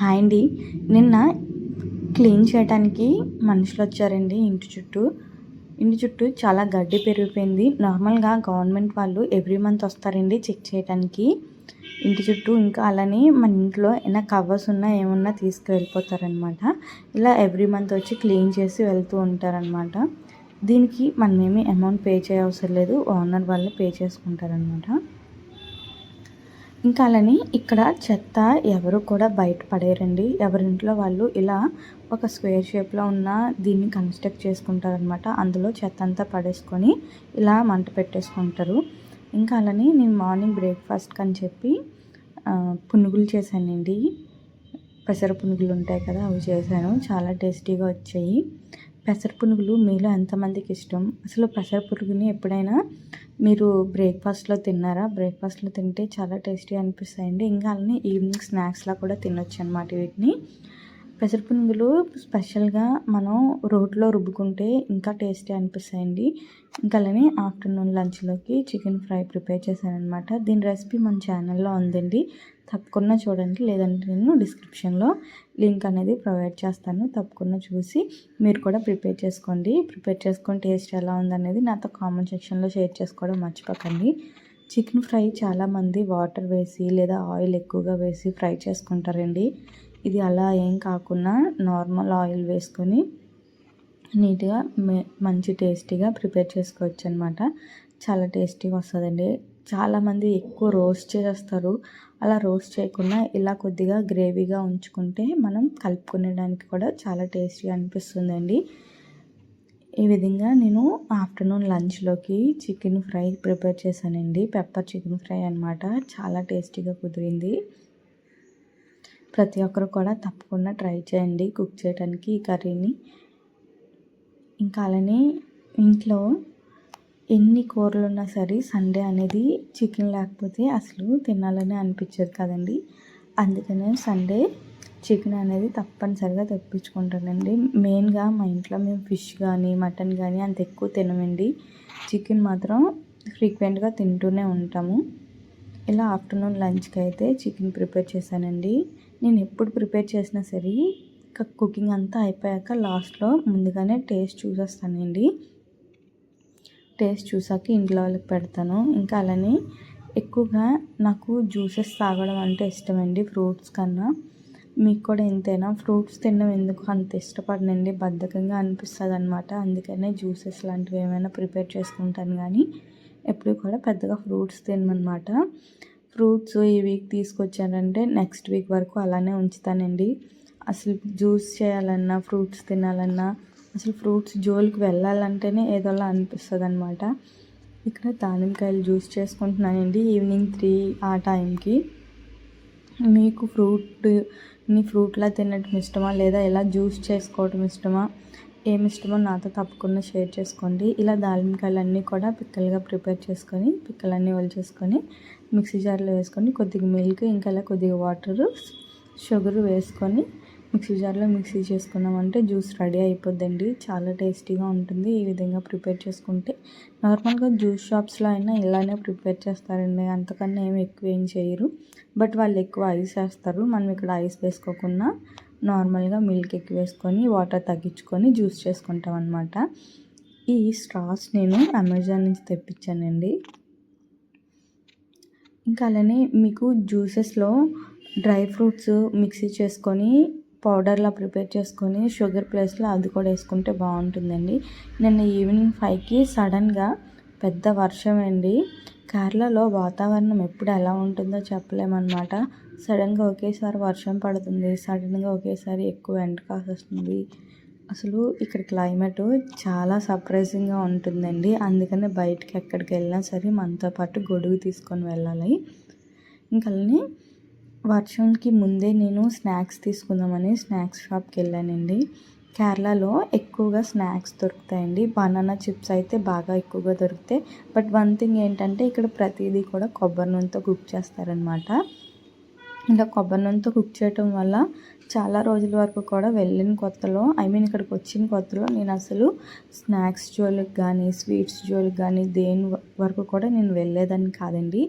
Hi అండి. నిన్న clean చేయడానికి మనుషులు వచ్చారండి ఇంటి చుట్టూ. ఇంటి చుట్టూ చాలా గడ్డి పెరిగిపోయింది. నార్మల్గా గవర్నమెంట్ వాళ్ళు ఎవ్రీ మంత్ వస్తారండి చెక్ చేయడానికి ఇంటి చుట్టూ ఇంకా అలానే మన ఇంట్లో ఏమైనా కవర్స్ ఉన్నా ఏమన్నా తీసుకువెళ్ళిపోతారనమాట. ఇలా ఎవ్రీ మంత్ వచ్చి క్లీన్ చేసి వెళ్తూ ఉంటారనమాట. దీనికి మనమేమి అమౌంట్ పే చేయవసరం లేదు. ఓనర్ వాళ్ళు పే చేసుకుంటారనమాట. ఇంకా అలానే ఇక్కడ చెత్త ఎవరు కూడా బయట పడేయరండి ఎవరింట్లో వాళ్ళు ఇలా ఒక స్క్వేర్ షేప్లో ఉన్న దీన్ని కన్స్ట్రక్ట్ చేసుకుంటారనమాట అందులో చెత్త అంతా పడేసుకొని ఇలా మంట పెట్టేసుకుంటారు. ఇంకా అలానే నేను మార్నింగ్ బ్రేక్ఫాస్ట్ అని చెప్పి పునుగులు చేశానండి. పెసర పునుగులు ఉంటాయి కదా అవి చేశాను. చాలా టేస్టీగా వచ్చాయి. పెసర పునుగులు మీలో ఎంతమందికి ఇష్టం? అసలు పెసర పునుగుని ఎప్పుడైనా మీరు బ్రేక్ఫాస్ట్లో తిన్నారా? బ్రేక్ఫాస్ట్లో తింటే చాలా టేస్టీ అనిపిస్తాయండి. ఇంకా అలానే ఈవినింగ్ స్నాక్స్లా కూడా తినొచ్చు అనమాట వీటిని పెసరపునుగులు స్పెషల్గా మనం రోట్లో రుబ్బుకుంటే ఇంకా టేస్టీ అనిపిస్తాయండి. ఇంకా అలానే ఆఫ్టర్నూన్ లంచ్లోకి చికెన్ ఫ్రై ప్రిపేర్ చేశానమాట దీని రెసిపీ మన ఛానల్లో ఉందండి. తప్పకుండా చూడండి. లేదంటే నేను డిస్క్రిప్షన్లో లింక్ అనేది ప్రొవైడ్ చేస్తాను. తప్పకుండా చూసి మీరు కూడా ప్రిపేర్ చేసుకోండి. ప్రిపేర్ చేసుకొని టేస్ట్ ఎలా ఉందనేది నాతో కామెంట్ సెక్షన్లో షేర్ చేసుకోవడం మర్చిపోకండి. చికెన్ ఫ్రై చాలామంది వాటర్ వేసి లేదా ఆయిల్ ఎక్కువగా వేసి ఫ్రై చేసుకుంటారండి. ఇది అలా ఏం కాకుండా నార్మల్ ఆయిల్ వేసుకొని నీట్గా మంచి టేస్టీగా ప్రిపేర్ చేసుకోవచ్చు అనమాట చాలా టేస్టీగా వస్తుందండి. చాలామంది ఎక్కువ రోస్ట్ చేస్తారు అలా రోస్ట్ చేయకుండా ఇలా కొద్దిగా గ్రేవీగా ఉంచుకుంటే మనం కలుపుకునేడానికి కూడా చాలా టేస్టీగా అనిపిస్తుందండి. ఈ విధంగా నేను ఆఫ్టర్నూన్ లంచ్లోకి చికెన్ ఫ్రై ప్రిపేర్ చేశానండి. పెప్పర్ చికెన్ ఫ్రై అనమాట చాలా టేస్టీగా కుదిరింది. ప్రతి ఒక్కరు కూడా తప్పకుండా ట్రై చేయండి. కుక్ చేయడానికి ఈ కర్రీని. ఇంకా అలానే ఇంట్లో ఎన్ని కూరలు ఉన్నా సరే సండే అనేది చికెన్ లేకపోతే అసలు తినాలని అనిపించదు కదండి. అందుకనే సండే చికెన్ అనేది తప్పనిసరిగా తెప్పించుకుంటానండి. మెయిన్గా మా ఇంట్లో మేము ఫిష్ కానీ మటన్ కానీ అంత ఎక్కువ తినమండి. చికెన్ మాత్రం ఫ్రీక్వెంట్గా తింటూనే ఉంటాము. ఇలా ఆఫ్టర్నూన్ లంచ్కి అయితే చికెన్ ప్రిపేర్ చేశానండి. నేను ఎప్పుడు ప్రిపేర్ చేసినా సరే కుకింగ్ అంతా అయిపోయాక లాస్ట్లో ముందుగానే టేస్ట్ చూసేస్తానండి. టేస్ట్ చూసాక ఇంట్లో వాళ్ళకి పెడతాను. ఇంకా అలానే ఎక్కువగా నాకు జ్యూసెస్ తాగడం అంటే ఇష్టమండి ఫ్రూట్స్ కన్నా. మీకు కూడా ఎంతైనా ఫ్రూట్స్ తినడం ఎందుకు అంత ఇష్టపడనండి? బద్ధకంగా అనిపిస్తుంది అనమాట అందుకనే జ్యూసెస్ లాంటివి ఏమైనా ప్రిపేర్ చేసుకుంటాను కానీ ఎప్పుడు కూడా పెద్దగా ఫ్రూట్స్ తినమనమాట ఫ్రూట్స్ ఈ వీక్ తీసుకొచ్చానంటే నెక్స్ట్ వీక్ వరకు అలానే ఉంచుతానండి. అసలు జ్యూస్ చేయాలన్నా ఫ్రూట్స్ తినాలన్నా అసలు ఫ్రూట్స్ జోలికి వెళ్ళాలంటేనే ఏదోలా అనిపిస్తుంది అనమాట ఇక్కడ దానిమ్మకాయలు జ్యూస్ చేసుకుంటున్నానండి ఈవినింగ్ త్రీ ఆ టైంకి. మీకు ఫ్రూట్ని ఫ్రూట్లా తినటం ఇష్టమా లేదా ఎలా జ్యూస్ చేసుకోవటం ఇష్టమా ఏమి ఇష్టమో నాతో తప్పకుండా షేర్ చేసుకోండి. ఇలా దానిమ్మకాయలన్నీ కూడా పిక్కలుగా ప్రిపేర్ చేసుకొని పిక్కలన్నీ చేసుకొని మిక్సీ జార్లో వేసుకొని కొద్దిగా మిల్క్ ఇంకా ఇలా కొద్దిగా వాటరు షుగర్ వేసుకొని మిక్సీ జార్లో మిక్సీ చేసుకున్నామంటే జ్యూస్ రెడీ అయిపోద్దండి. చాలా టేస్టీగా ఉంటుంది. ఈ విధంగా ప్రిపేర్ చేసుకుంటే నార్మల్గా జ్యూస్ షాప్స్లో అయినా ఇలానే ప్రిపేర్ చేస్తారండి. అంతకన్నా ఏమి ఎక్కువ ఏం చేయరు. బట్ వాళ్ళు ఎక్కువ ఐస్ వేస్తారు. మనం ఇక్కడ ఐస్ వేసుకోకుండా నార్మల్గా మిల్క్ ఎక్కువ వేసుకొని వాటర్ తగ్గించుకొని జ్యూస్ చేసుకుంటాం అనమాట ఈ స్ట్రాస్ నేను అమెజాన్ నుంచి తెప్పించానండి. ఇంకా అలానే మీకు జ్యూసెస్లో డ్రై ఫ్రూట్స్ మిక్సీ చేసుకొని పౌడర్లా ప్రిపేర్ చేసుకొని షుగర్ ప్లేస్లో అది కూడా వేసుకుంటే బాగుంటుందండి. నిన్న ఈవినింగ్ ఫైవ్కి సడన్గా పెద్ద వర్షం అండి. కేరళలో వాతావరణం ఎప్పుడు ఎలా ఉంటుందో చెప్పలేమన్నమాట. సడన్గా ఒకేసారి వర్షం పడుతుంది. సడన్గా ఒకేసారి ఎక్కువ ఎండ కాసేస్తుంది అసలు ఇక్కడ క్లైమేట్ చాలా సర్ప్రైజింగ్గా ఉంటుందండి. అందుకని బయటకి ఎక్కడికి వెళ్ళినా సరే మనతో పాటు గొడుగు తీసుకొని వెళ్ళాలి. ఇంకా వర్షంకి ముందే నేను స్నాక్స్ తీసుకుందామని స్నాక్స్ షాప్కి వెళ్ళానండి. కేరళలో ఎక్కువగా స్నాక్స్ దొరుకుతాయండి. బనానా చిప్స్ అయితే బాగా ఎక్కువగా దొరుకుతాయి. బట్ వన్ థింగ్ ఏంటంటే ఇక్కడ ప్రతిదీ కూడా కొబ్బరి నూనెతో కుక్ చేస్తారనమాట. ఇలా కొబ్బరి నూనెతో కుక్ చేయటం వల్ల చాలా రోజుల వరకు కూడా వెళ్ళిన కొత్తలో ఐ మీన్ ఇక్కడికి వచ్చిన కొత్తలో నేను అసలు స్నాక్స్ జోలికి కానీ స్వీట్స్ జోలికి కానీ దేని వరకు కూడా నేను వెళ్ళేదాన్ని కాదండి.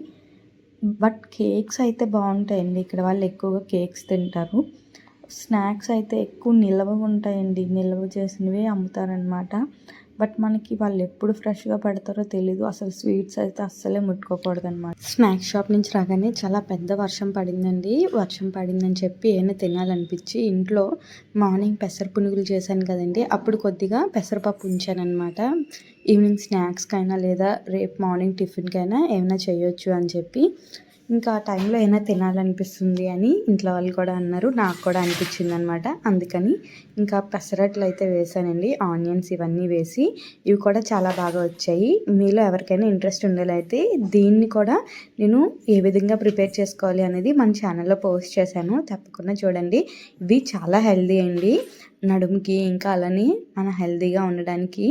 బట్ కేక్స్ అయితే బాగుంటాయండి. ఇక్కడ వాళ్ళు ఎక్కువగా కేక్స్ తింటారు. స్నాక్స్ అయితే ఎక్కువ నిల్వ ఉంటాయండి నిల్వ చేసినవి అమ్ముతారనమాట బట్ మనకి వాళ్ళు ఎప్పుడు ఫ్రెష్గా పెడతారో తెలీదు. అసలు స్వీట్స్ అయితే అస్సలే ముట్టుకోకూడదు అనమాట స్నాక్స్ షాప్ నుంచి రాగానే చాలా పెద్ద వర్షం పడిందండి. వర్షం పడిందని చెప్పి ఏమైనా తినాలనిపించి ఇంట్లో మార్నింగ్ పెసర పునుగులు చేశాను కదండి. అప్పుడు కొద్దిగా పెసరపప్పు ఉంచాను అనమాట ఈవినింగ్ స్నాక్స్కైనా లేదా రేపు మార్నింగ్ టిఫిన్కైనా ఏమైనా చేయొచ్చు అని చెప్పి ఇంకా ఆ టైంలో అయినా తినాలనిపిస్తుంది అని ఇంట్లో వాళ్ళు కూడా అన్నారు నాకు కూడా అనిపించింది అనమాట అందుకని ఇంకా పెసరట్లు అయితే వేసానండి ఆనియన్స్ ఇవన్నీ వేసి. ఇవి కూడా చాలా బాగా వచ్చాయి. మీలో ఎవరికైనా ఇంట్రెస్ట్ ఉండేలైతే దీన్ని కూడా నేను ఏ విధంగా ప్రిపేర్ చేసుకోవాలి అనేది మన ఛానల్లో పోస్ట్ చేశాను. తప్పకుండా చూడండి. ఇవి చాలా హెల్దీ అండి. నడుముకి ఇంకా అలానే మన హెల్దీగా ఉండడానికి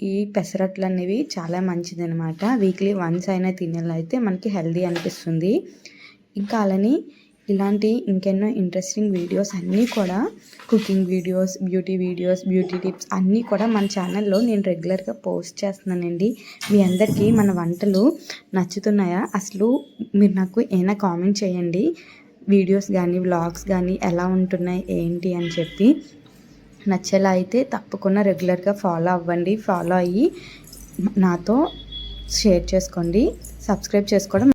ఈ పెసరట్లు అనేవి చాలా మంచిది అనమాట వీక్లీ వన్స్ అయినా తినేలా మనకి హెల్దీ అనిపిస్తుంది. ఇంకా అలానే ఇలాంటి ఇంకెన్నో ఇంట్రెస్టింగ్ వీడియోస్ అన్నీ కూడా cooking videos beauty videos beauty tips అన్నీ కూడా మన ఛానల్లో నేను రెగ్యులర్గా పోస్ట్ చేస్తున్నానండి. మీ అందరికీ మన వంటలు నచ్చుతున్నాయా? అసలు మీరు నాకు ఏమైనా కామెంట్ చేయండి. వీడియోస్ కానీ వ్లాగ్స్ కానీ ఎలా ఉంటున్నాయి ఏంటి అని చెప్పి. నచ్చేలా అయితే తప్పకుండా రెగ్యులర్గా ఫాలో అవ్వండి ఫాలో అయ్యి నాతో షేర్ చేసుకోండి సబ్స్క్రైబ్ చేసుకోవడం